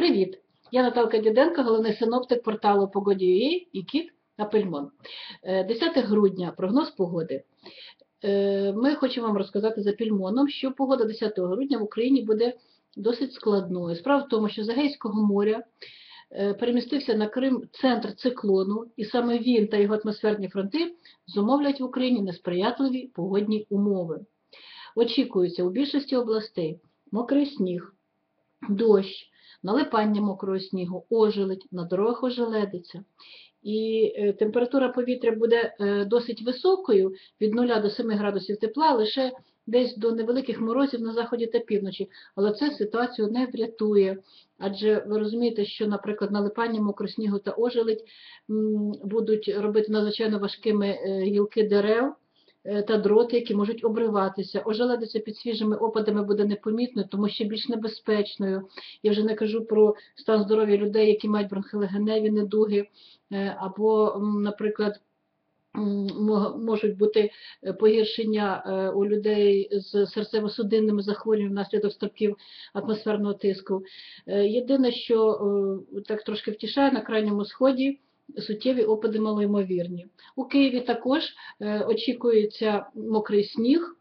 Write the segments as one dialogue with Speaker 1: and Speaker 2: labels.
Speaker 1: Привіт! Я Наталка Діденко, головний синоптик порталу Погоді.ua і Кіт Апельмон. Е, 10 грудня, прогноз погоди. Е, Ми хочемо вам розказати за пільмоном, що погода 10 грудня в Україні буде досить складною. Справа в тому, що з Егейського моря е, перемістився на Крим центр циклону, і саме він та його атмосферні фронти зумовлять в Україні несприятливі погодні умови. Очікується у більшості областей мокрий сніг, дощ, налипання мокрого снігу, ожеледь, на дорогах ожеледиться. І е, температура повітря буде е, досить високою, від 0 до 7 градусів тепла, лише десь до невеликих морозів на заході та півночі. Але це ситуацію не врятує. Адже ви розумієте, що, наприклад, налипання мокрого снігу та ожеледь будуть робити надзвичайно важкими е, гілки дерев, та дроти, які можуть обриватися. Ожеледиця під свіжими опадами буде непомітною, тому ще більш небезпечною. Я вже не кажу про стан здоров'я людей, які мають бронхолегеневі недуги, е, або, наприклад, можуть бути е, погіршення е, у людей з серцево-судинними захворюваннями внаслідок стрибків атмосферного тиску. Е, Єдине, що е, так трошки втішає, на крайньому сході суттєві опади малоймовірні. У Києві також е, очікується мокрий сніг,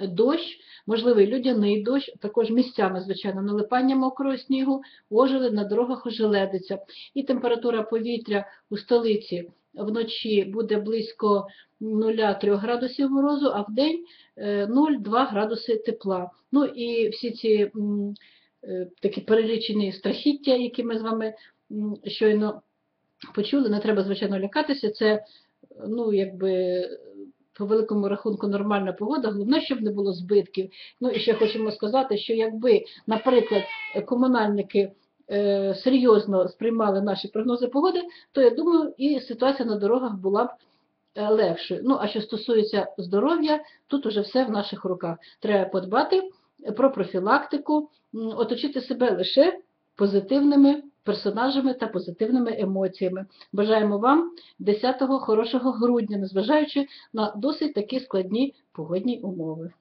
Speaker 1: дощ, можливий людяний дощ, також місцями, звичайно, налипання мокрого снігу, ожеледь, на дорогах ожеледиться. І температура повітря у столиці вночі буде близько 0,3 градусів морозу, а в день е, 0,2 градуси тепла. Ну і всі ці е, такі перелічені страхіття, які ми з вами щойно почули, не треба, звичайно, лякатися. Це, ну, якби, по великому рахунку нормальна погода, головне, щоб не було збитків. Ну і ще хочемо сказати, що якби, наприклад, комунальники е, серйозно сприймали наші прогнози погоди, то я думаю, і ситуація на дорогах була б е, легшою. Ну, а що стосується здоров'я, тут уже все в наших руках. Треба подбати про профілактику, оточити себе лише позитивними персонажами та позитивними емоціями. Бажаємо вам 10-го хорошого грудня, незважаючи на досить такі складні погодні умови.